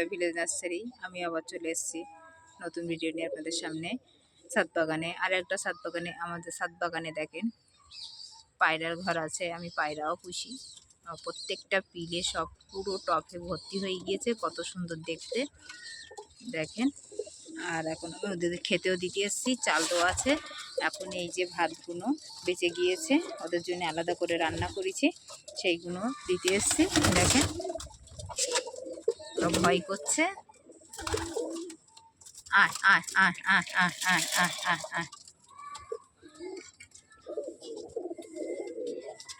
রহমতুল্লাহ village nursery আমি আবার চলে এসেছি নতুন ভিডিও নিয়ে আপনাদের সামনে। ছাদ বাগানে। আর একটা ছাদ বাগানে, আমাদের ছাদ বাগানে দেখেন, পায়রার ঘর আছে, আমি পায়রাও পুষি। প্রত্যেকটা পিলে সব পুরো টপে ভর্তি হয়ে গিয়েছে, কত সুন্দর দেখতে। দেখেন, আর এখন ওদের খেতেও দিতে এসেছি চালও আছে। এখন এই যে ভাতগুলো বেঁচে গিয়েছে, ওদের জন্য আলাদা করে রান্না করেছি, সেইগুলো দিতে এসেছি, দেখেন। ওরা ভয় করছে। আয় আয় আয় আয় আয় আয় আয় আয় আয়।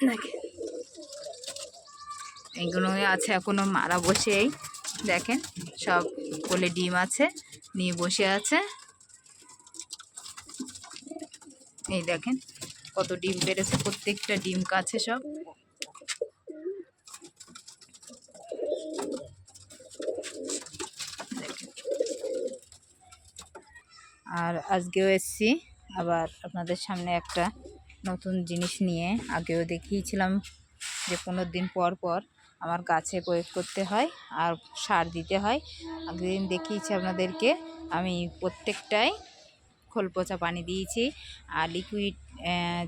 দেখেন এইগুলো আছে এখনও মারা বসে বসেই দেখেন সব কোলে ডিম আছে নিয়ে বসে আছে। এই দেখেন কত ডিম পেরেছে প্রত্যেকটা ডিম কাছে সব দেখেন। আর আজকেও এসছি। আবার আপনাদের সামনে একটা নতুন জিনিস নিয়ে আগেও দেখিয়েছিলাম যে পনেরো দিন পর পর আমার গাছে প্রয়োগ করতে হয় আর সার দিতে হয়। আগের দিন দেখিয়েছি আপনাদেরকে, আমি প্রত্যেকটাই খোল পচা পানি দিয়েছি আর লিকুইড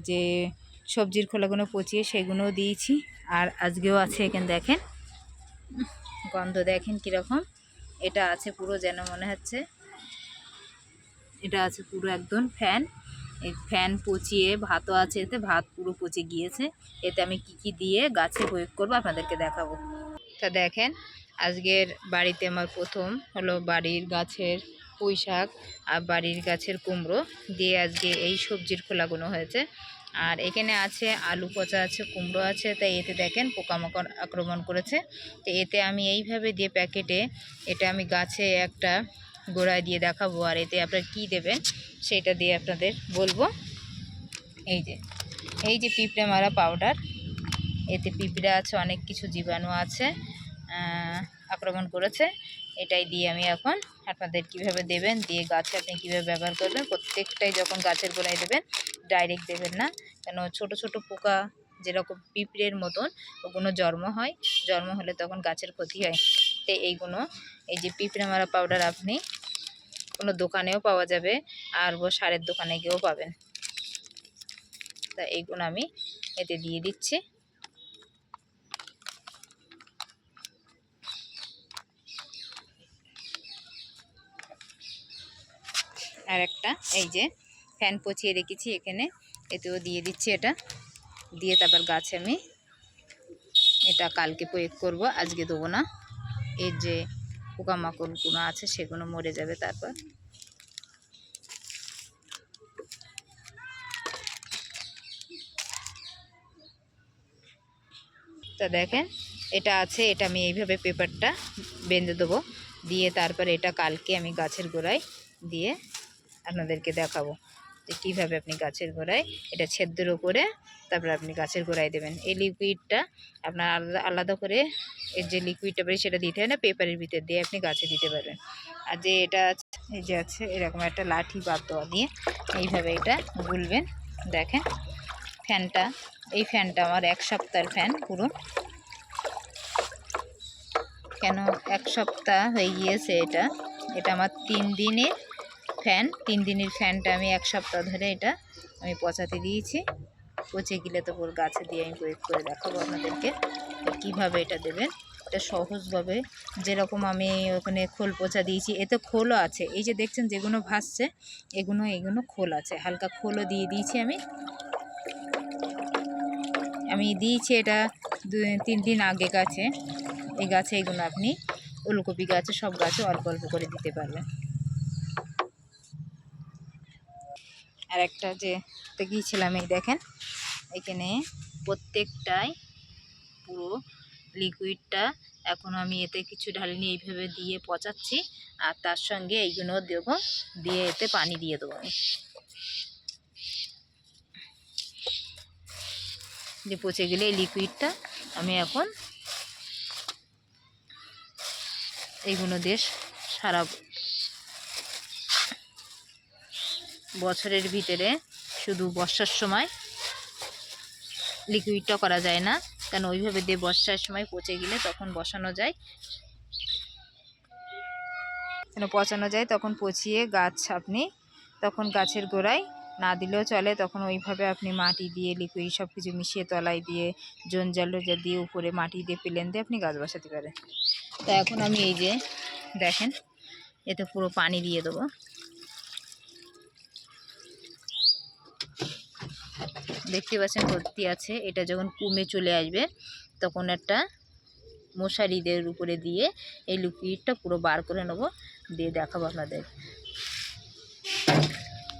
যে সবজির খোলাগুলো পচিয়ে সেগুলোও দিয়েছি। আর আজকেও আছে এখানে দেখেন, গন্ধ দেখেন কীরকম। এটা আছে পুরো যেন মনে হচ্ছে। এটা আছে পুরো একদম ফ্যান। এই ফ্যান পচিয়ে, ভাতও আছে এতে, ভাত পুরো পচে গিয়েছে। এতে আমি কি কি দিয়ে গাছে প্রয়োগ করব আপনাদেরকে দেখাবো। তা দেখেন, আজকের বাড়িতে আমার প্রথম হলো বাড়ির গাছের পুঁই শাক আর বাড়ির গাছের কুমড়ো দিয়ে আজকে এই সবজির খোলাগুলো হয়েছে। আর এখানে আছে আলু পচা আছে, কুমড়ো আছে তাই এতে দেখেন পোকামাকড় আক্রমণ করেছে। তো এতে আমি এইভাবে দিয়ে প্যাকেটে এটা আমি গাছে একটা গোড়ায় দিয়ে দেখাবো আর এতে আপনার কি দেবেন সেটা দিয়ে আপনাদের বলব। এই যে এই যে পিঁপড়ে মারা পাউডার, এতে পিঁপড়ে আছে, অনেক কিছু জীবাণু আছে আক্রমণ করেছে। এটাই দিয়ে আমি এখন আপনাদের কীভাবে দেবেন, দিয়ে গাছে আপনি কীভাবে ব্যবহার করবেন, প্রত্যেকটাই যখন গাছের গোড়ায় দেবেন ডাইরেক্ট দেবেন না। কেন ছোট ছোট পোকা যেরকম পিঁপড়ের মতন ওগুলো জন্ম হয়। জন্ম হলে তখন গাছের ক্ষতি হয়। তো এইগুলো এই যে পিঁপড়ে মারা পাউডার আপনি কোনো দোকানেও পাওয়া যাবে আর ও সারের দোকানে গিয়েও পাবেন। তা এইগুলো আমি এতে দিয়ে দিচ্ছি। আর একটা, এই যে ফ্যান পচিয়ে রেখেছি এখানে, এতেও দিয়ে দিচ্ছি এটা। দিয়ে তারপর গাছে আমি এটা কালকে প্রয়োগ করব, আজকে দেবো না। এর যে পোকামাকড়গুলো আছে সেগুলো মরে যাবে তারপর। তা দেখেন, এটা আছে, এটা আমি এইভাবে পেপারটা বেঁধে দেবো। দিয়ে তারপর এটা কালকে আমি গাছের গোড়ায় দিয়ে আপনাদেরকে দেখাবো। যে কীভাবে আপনি গাছের গোড়ায় এটা ছেদ্র করে তারপর আপনি গাছের গোড়ায় দেবেন। এই লিকুইডটা আপনার আলাদা আলাদা করে এর যে লিকুইডটা বেরিয়ে সেটা দিতে হয় না, পেপারের ভিতর দিয়ে আপনি গাছে দিতে পারবেন। আর যে এটা এই যে আছে, এরকম একটা লাঠি বাদ দেওয়া দিয়ে এইভাবে এটা গুলবেন। দেখেন, ফ্যানটা, এই ফ্যানটা আমার এক সপ্তাহের ফ্যান পুরো। কেন এক সপ্তাহ হয়ে গিয়েছে এটা? এটা আমার তিন দিনের ফ্যান, তিন দিনের ফ্যানটা আমি এক সপ্তাহ ধরে এটা আমি পচাতে দিয়েছি। পচে গেলে তো ওর গাছে দিয়ে আমি প্রয়োগ করে দেখাবো আপনাদেরকে কীভাবে এটা দেবেন। এটা সহজভাবে যেরকম আমি ওখানে খোল পচা দিয়েছি এতে খোলও আছে। এই যে দেখছেন যেগুলো ভাসছে এগুলো এগুলো খোল আছে। হালকা খোলও দিয়ে দিয়েছি আমি। আমি দিয়েছি এটা দু, তিন দিন আগে গাছে। এই গাছে এগুলো আপনি ওলকপি গাছে, সব গাছে অল্প অল্প করে দিতে পারবেন। আর একটা যে গিয়েছিলাম এই দেখেন, এখানে প্রত্যেকটাই পুরো লিকুইডটা এখন আমি এতে কিছু ঢালিনি, এইভাবে দিয়ে পচাচ্ছি আর তার সঙ্গে এইগুলো দেবো, দিয়ে এতে পানি দিয়ে দেবো আমি। যে পচে গেলে এই লিকুইডটা আমি এখন এইগুলো দিয়ে সারা বছরের ভিতরে শুধু বর্ষার সময় লিকুইডটা করা যায় না। কেন ওইভাবে দিয়ে বর্ষার সময় পচে গেলে তখন বসানো যায়। যেন পচানো যায় তখন পচিয়ে গাছ আপনি তখন গাছের গোড়ায় না দিলেও চলে, তখন ওইভাবে আপনি মাটি দিয়ে লিকুইড সব কিছু মিশিয়ে তলায় দিয়ে, জঞ্জাল টঞ্জাল দিয়ে উপরে মাটি দিয়ে প্লেন দিয়ে আপনি গাছ বসাতে পারেন। তা এখন আমি এই যে দেখেন, এতে পুরো পানি দিয়ে দেবো। দেখতে পাচ্ছেন ভর্তি আছে। এটা যখন কমে চলে আসবে, তখন একটা মশারিদের উপরে দিয়ে এই লিকুইডটা পুরো বার করে নেব, দিয়ে দেখাবো আপনাদের।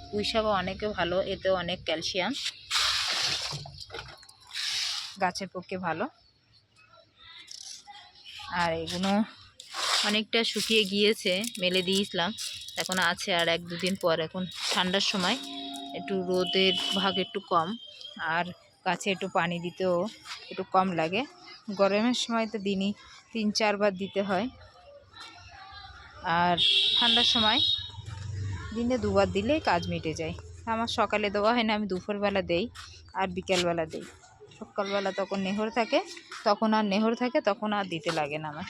পুঁই শাকও অনেকে ভালো, এতে অনেক ক্যালসিয়াম। গাছের পক্ষে ভালো। আর এগুলো অনেকটা শুকিয়ে গিয়েছে, মেলে দিয়েছিলাম, এখন আছে আর এক দুদিন পর। এখন ঠান্ডার সময় একটু রোদের ভাগ একটু কম। আর গাছে একটু পানি দিতেও একটু কম লাগে। গরমের সময় তো দিনই তিন, চারবার দিতে হয়। আর ঠান্ডার সময় দিনে দুবার দিলেই কাজ মিটে যায়। আমার সকালে দেওয়া হয় না, আমি দুপুরবেলা দেই আর বিকেলবেলা দেই। সকালবেলা তখন নেহর থাকে, তখন আর নেহর থাকে, তখন আর দিতে লাগে না আমার।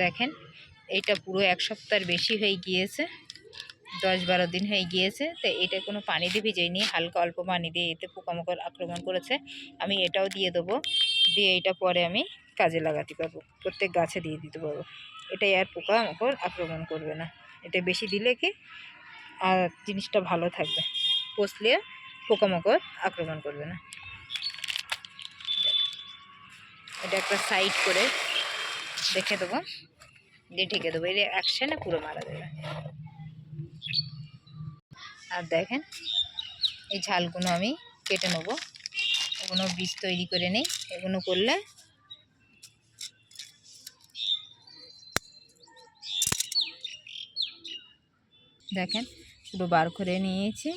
দেখেন, এইটা পুরো এক সপ্তাহের বেশি হয়ে গিয়েছে। দশ বারো দিন হয়ে গিয়েছে, তো এটা কোনো পানি দিয়ে ভিজাইনি, হালকা অল্প পানি দিয়ে এতে পোকামাকড় আক্রমণ করেছে। আমি এটাও দিয়ে দেবো, দিয়ে এটা পরে আমি কাজে লাগাতে পারব, প্রত্যেক গাছে দিয়ে দিতে পারব। এটাই আর পোকামাকড় আক্রমণ করবে না। এটা বেশি দিলে কি আর জিনিসটা ভালো থাকবে পচলে পোকামাকড় আক্রমণ করবে না। এটা একটা সাইড করে দেখে দেবো, দিয়ে ঢেকে দেবো এটা অ্যাকশানে পুরো মারা দেবে আর দেখেন, এই ঝালগুলো আমি কেটে নেব। এগুলো বীজ তৈরি করে নেই, এগুলো করলে দেখেন পুরো বার করে নিয়েছি,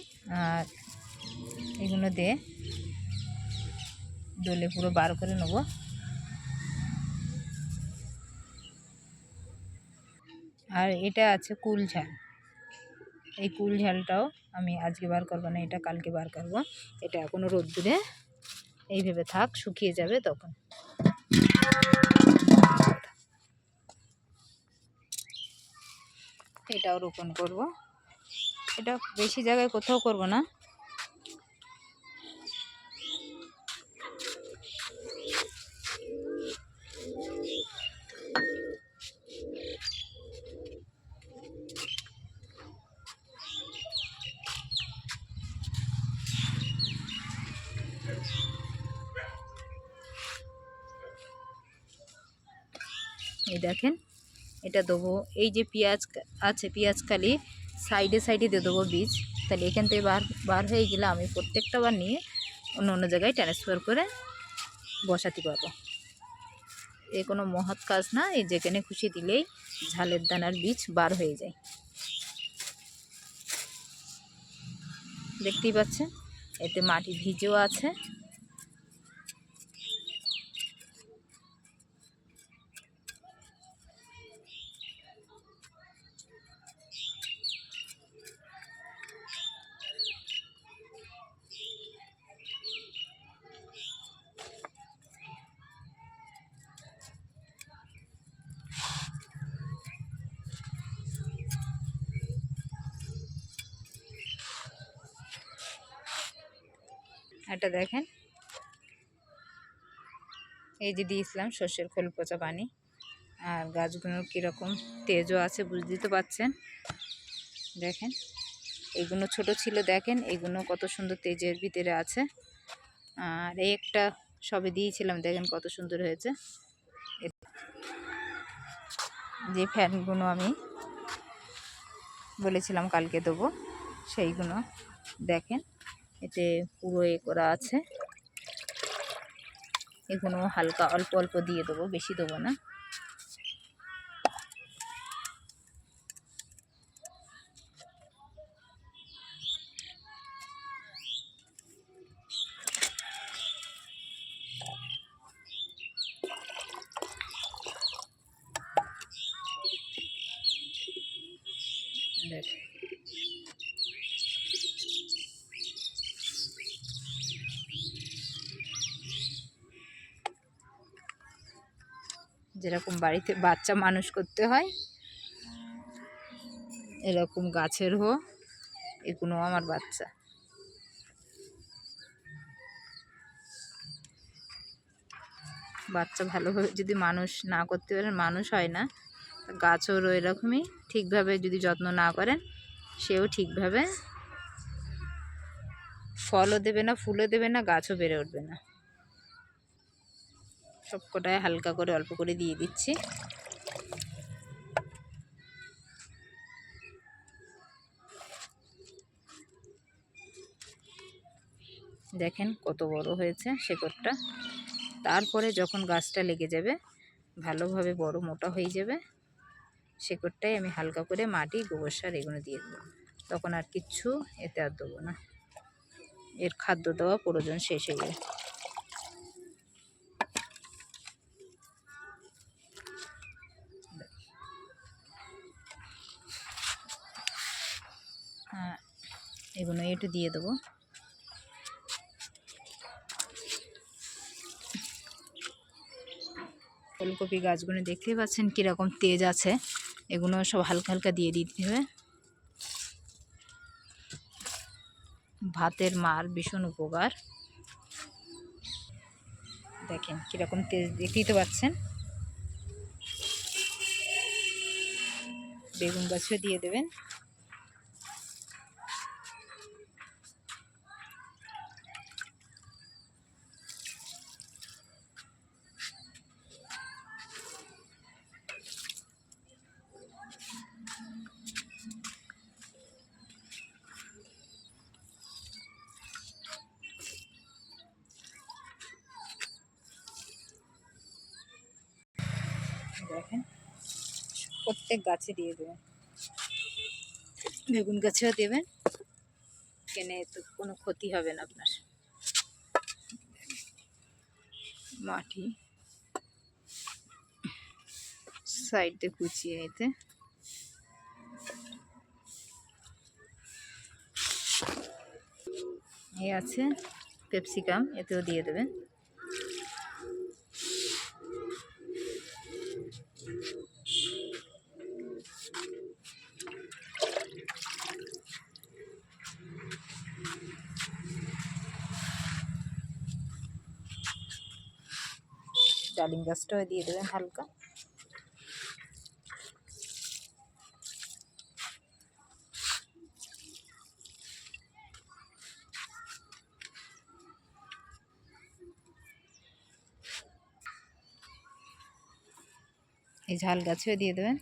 আর এগুলো দিয়ে ডলে পুরো বার করে নেব। আর এটা আছে কুল ঝাল। এই কুল ঝালটাও আমি আজকে বার করব না, এটা কালকে বার করব। এটা এখনও রোদ্দুরে এইভাবে থাক, শুকিয়ে যাবে তখন। এটাও রোপণ করব। এটা বেশি জায়গায় কোথাও করব না। এই দেখেন, এটা দেবো। এই যে পেঁয়াজ আছে, পেঁয়াজ কালি সাইডে সাইডে দিয়ে দেবো বীজ। তাহলে এখান থেকে বার বার হয়ে গেলে আমি প্রত্যেকটা বার নিয়ে অন্য অন্য জায়গায় ট্রান্সফার করে বসাতে পারব। এ কোনো মহৎ কাজ না, এই যেখানে খুশি দিলেই ঝালের দানার বীজ বার হয়ে যায়। দেখতেই পাচ্ছেন? এতে মাটি ভিজেও আছে। এটা দেখেন। এই যে দিয়েছিলাম সর্ষের খোল পচা পানি। আর গাছগুলোর কীরকম তেজও আছে বুঝতে তো পাচ্ছেন দেখেন এইগুলো ছোট ছিল, দেখেন, এগুলো কত সুন্দর তেজের ভিতরে আছে। আর এই একটা সবে দিয়েছিলাম, দেখেন কত সুন্দর হয়েছে। যে ফ্যানগুলো আমি বলেছিলাম কালকে দেবো, সেইগুলো দেখেন। এতে পুরো এ করা আছে। এগুলো হালকা অল্প অল্প দিয়ে দেবো বেশি দেবো না। যেরকম বাড়িতে বাচ্চা মানুষ করতে হয়, এরকম গাছের হো এগুলো আমার বাচ্চা। বাচ্চা ভালোভাবে যদি মানুষ না করতে পারেন, মানুষ হয় না গাছও এরকমই, ঠিকভাবে যদি যত্ন না করেন, সেও ঠিকভাবে ফলও দেবে না, ফুলও দেবে না, গাছও বেড়ে উঠবে না। সব কটায় হালকা করে অল্প করে দিয়ে দিচ্ছি। দেখেন কত বড় হয়েছে শেকড়টা। তারপরে যখন গাছটা লেগে যাবে, ভালোভাবে বড় মোটা হয়ে যাবে, শেকড়টাই আমি হালকা করে মাটি, গোবর সার এগুলো দিয়ে দেবো। তখন আর কিচ্ছু এতে আর দেবো না। এর খাদ্য দেওয়া প্রয়োজন শেষ হয়ে যায় এগুলো একটু দিয়ে দেবো। ফুলকপি গাছগুলো দেখতেই পাচ্ছেন কীরকম তেজ আছে। এগুলো সব হালকা হালকা দিয়ে দিতে হবে। ভাতের মার ভীষণ উপকার। দেখেন কীরকম তেজ দেখতেই তো পাচ্ছেন। বেগুন গাছও দিয়ে দেবেন। দেখেন। প্রত্যেক গাছে দিয়ে দেবেন। বেগুন গাছেও দেবেন। কেনে তো কোনো ক্ষতি হবে না আপনার। মাটি সাইড কুচিয়ে এতে এই আছে ক্যাপসিকাম এতেও দিয়ে দেবেন। গাছটাও দিয়ে দেবেন হালকা। এই ঝাল গাছেও দিয়ে দেবেন।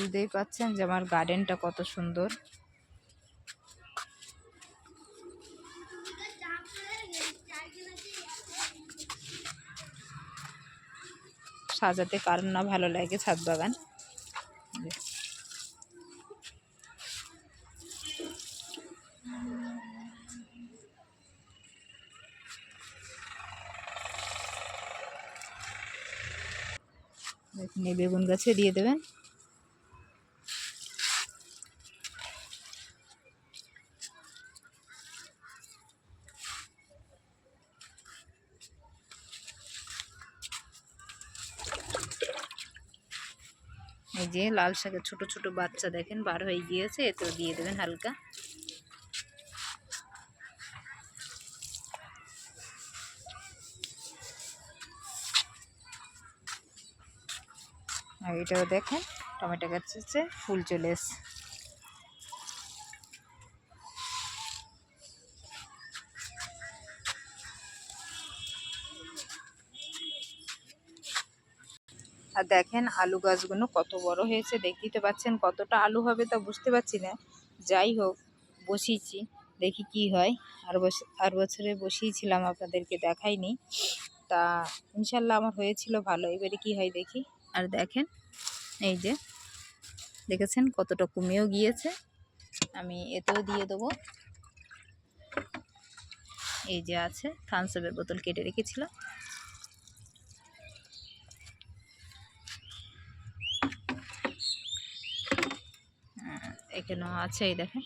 বুঝতেই পাচ্ছেন যে আমার গার্ডেনটা কত সুন্দর। সাজাতে কারণ না ভালো লাগে ছাদ বাগান। বেগুন গাছে দিয়ে দেবেন। যে লাল শাকের ছোট ছোট বাচ্চা দেখেন, বার হয়ে গিয়েছে এতেও দিয়ে দেবেন হালকা। আর এটাও দেখেন, টমেটো গাছ ফুল চলে এসছে। আর দেখেন আলু গাছগুলো কত বড় হয়েছে, দেখতেই তো পাচ্ছেন কতটা আলু হবে তা বুঝতে পারছি না। যাই হোক, বসিয়েছি, দেখি কি হয়। আর বছর আর বছরে বসিয়েছিলাম, আপনাদেরকে দেখাইনি। তা ইনশাল্লাহ আমার হয়েছিল ভালো, এবারে কি হয় দেখি। আর দেখেন, এই যে, দেখেছেন কতটা কমেও গিয়েছে। আমি এতেও দিয়ে দেবো। এই যে আছে থামসাপের বোতল কেটে রেখেছিলাম। কেন আছে, এই দেখেন।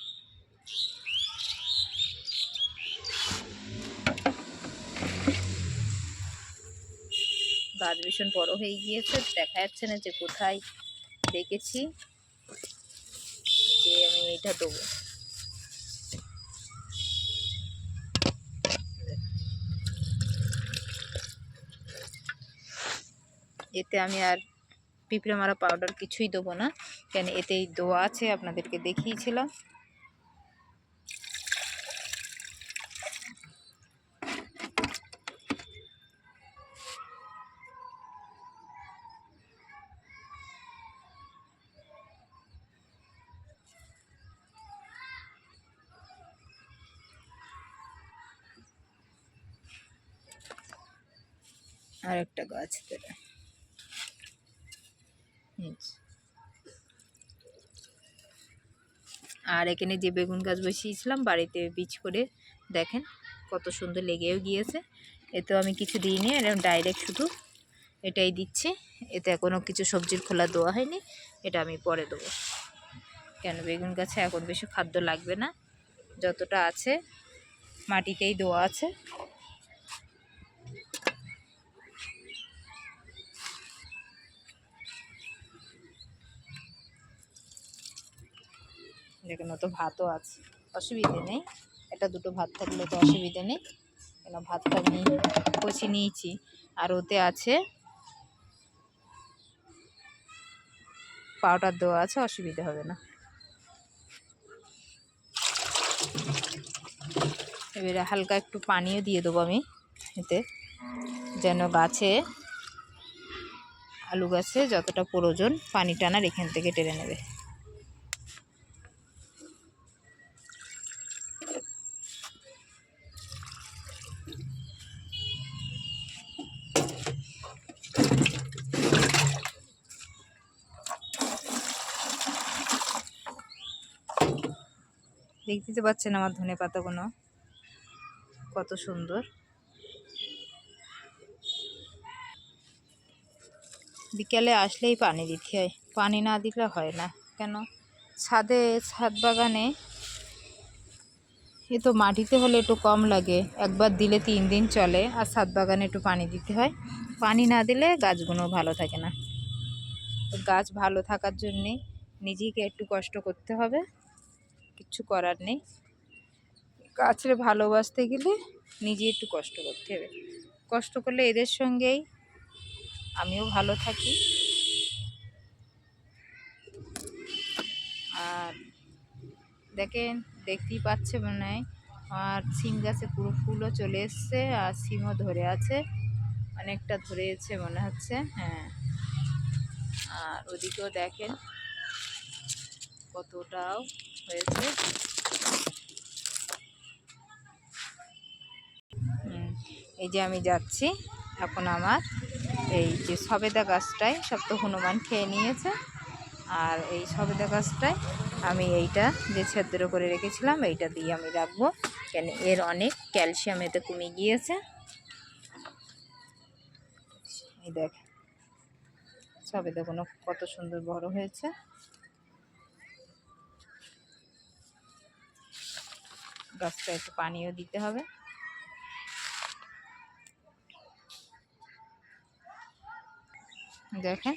গাছ ভীষণ বড় হয়ে গিয়েছে, দেখা যাচ্ছে না যে কোথায় দেখেছি, যে আমি এটা দেবো। এতে আমি আর পিঁপড়ে মারা পাউডার কিছুই দেবো না। কেন এতেই দোয়া আছে আপনাদেরকে দেখিয়েছিলাম। আর একটা গাছ। দেবে এই যে। আর এখানে যে বেগুন গাছ বসিয়েছিলাম, বাড়িতে বীজ করে, দেখেন কত সুন্দর লেগেও গিয়েছে। এতেও আমি কিছু দিইনি এরকম ডাইরেক্ট শুধু এটাই দিচ্ছি। এতে এখনও কিছু সবজির খোলা দেওয়া হয়নি, এটা আমি পরে দেবো। কেন বেগুন গাছে এখন বেশি খাদ্য লাগবে না, যতটা আছে মাটিতেই দেওয়া আছে। দেখুন তো ভাতও আছে। অসুবিধে নেই। এটা দুটো ভাত থাকলে তো অসুবিধে নেই। কেন ভাতটা আমি কষি নিয়েছি। আর ওতে আছে পাউডার দেওয়া আছে, অসুবিধা হবে না। এবারে হালকা একটু পানিও দিয়ে দেবো আমি এতে, যেন গাছে, আলু গাছে যতটা প্রয়োজন পানি টানার এখান থেকে টেনে নেবে। দেখতে তো পাচ্ছেন আমার ধনে পাতাগুলো। কত সুন্দর। বিকেলে আসলেই পানি দিতে হয়। পানি না দিলে হয় না। কেন? ছাদে, ছাদ বাগানে এ তো মাটিতে হলে একটু কম লাগে। একবার দিলে তিন দিন চলে আর ছাদ বাগানে একটু পানি দিতে হয়। পানি না দিলে গাছগুলো ভালো থাকে না। গাছ ভালো থাকার জন্যে নিজেকে একটু কষ্ট করতে হবে। কিচ্ছু করার নেই। গাছের ভালোবাসতে গেলে নিজে একটু কষ্ট করতে হবে। কষ্ট করলে এদের সঙ্গেই আমিও ভালো থাকি। আর দেখেন, দেখতেই পাচ্ছে মনে হয়। আর সিম গাছে পুরো ফুলও চলে এসছে আর সিমও ধরে আছে। অনেকটা ধরেছে মনে হচ্ছে হ্যাঁ। আর ওদিকেও দেখেন কতটাও হয়েছে। এই যে আমি যাচ্ছি, এখন আমার এই যে সবেদা গাছটায় সব তো হনুমান খেয়ে নিয়েছে। আর এই সবেদা গাছটায় আমি এইটা যে ছেদ্র করে রেখেছিলাম, এইটা দিয়ে আমি রাখব। কেন এর অনেক ক্যালসিয়াম এতে কমে গিয়েছে। এই দেখ সবেদাগুলো কত সুন্দর বড় হয়েছে। গাছটা একটু পানিও দিতে হবে। দেখেন।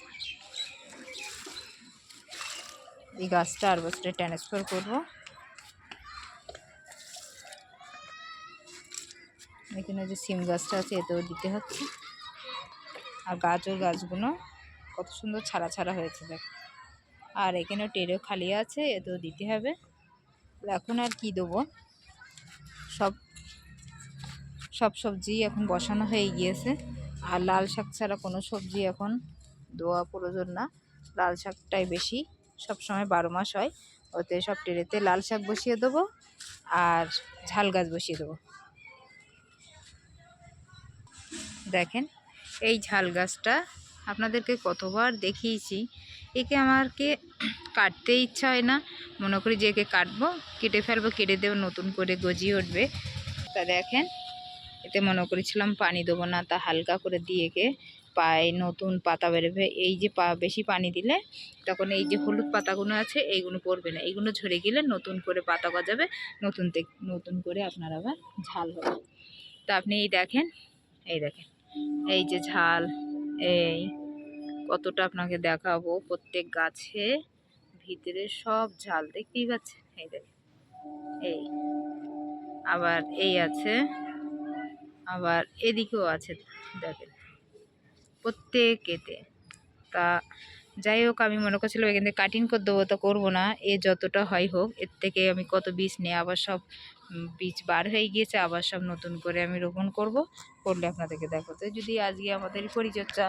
এই গাছটা আর বছরে ট্রান্সফার করব। এখানে যে সিম গাছটা আছে, এতেও দিতে হচ্ছে। আর গাজর গাছগুলো কত সুন্দর ছাড়া ছাড়া হয়েছে, দেখ। আর এখানেও টেরেও খালি আছে, এতেও দিতে হবে। এখন আর কি দেবো? সব সবজি এখন বসানো হয়ে গিয়েছে। আর লাল শাক ছাড়া কোনো সবজি এখন দেওয়া প্রয়োজন না। লাল শাকটাই বেশি সব সময় বারো মাস হয়। ওতে সব টেরেতে লাল শাক বসিয়ে দেবো আর ঝাল গাছ বসিয়ে দেবো। দেখেন, এই ঝাল গাছটা আপনাদেরকে কতবার দেখিয়েছি। একে আমারকে কাটতে ইচ্ছা হয় না। মনে করি যে একে কাটবো, কেটে ফেলব, কেটে দেবো, নতুন করে গজিয়ে উঠবে। তা দেখেন এতে মনে করেছিলাম পানি দেবো না, তা হালকা করে দিয়ে একে পায়ে নতুন পাতা বেরোবে এই যে পা, বেশি পানি দিলে তখন এই যে হলুদ পাতাগুলো আছে, এইগুলো পড়বে না। এইগুলো ঝরে গেলে নতুন করে পাতা গজাবে, নতুন নতুন করে আপনার আবার ঝাল হবে। তা আপনি এই দেখেন এই দেখেন, এই যে ঝাল, এই কতটা আপনাকে দেখাবো। প্রত্যেক গাছে ভিতরে সব ঝাল, দেখতেই পাচ্ছেন? এই দেখেন, এই আবার এই আছে আবার এদিকেও আছে দেখেন। প্রত্যেকেতে। তা যাই হোক, আমি মনে করছিলাম এখান থেকে কাটিং করে দেবো, তো করব না। এ যতটা হয় হোক, এর থেকে আমি কত বীজ নিয়ে আবার সব বীজ বার হয়ে গিয়েছে, আবার সব নতুন করে আমি রোপণ করব, করলে আপনাদেরকে দেখো তো যদি আজকে আমাদের পরিচর্যা,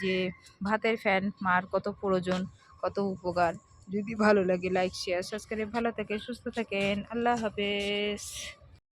যে ভাতের ফ্যান মার কত প্রয়োজন, কত উপকার, যদি ভালো লাগে লাইক শেয়ার সাবস্ক্রাইব ভালো থাকে সুস্থ থাকেন, আল্লাহ হাফেজ।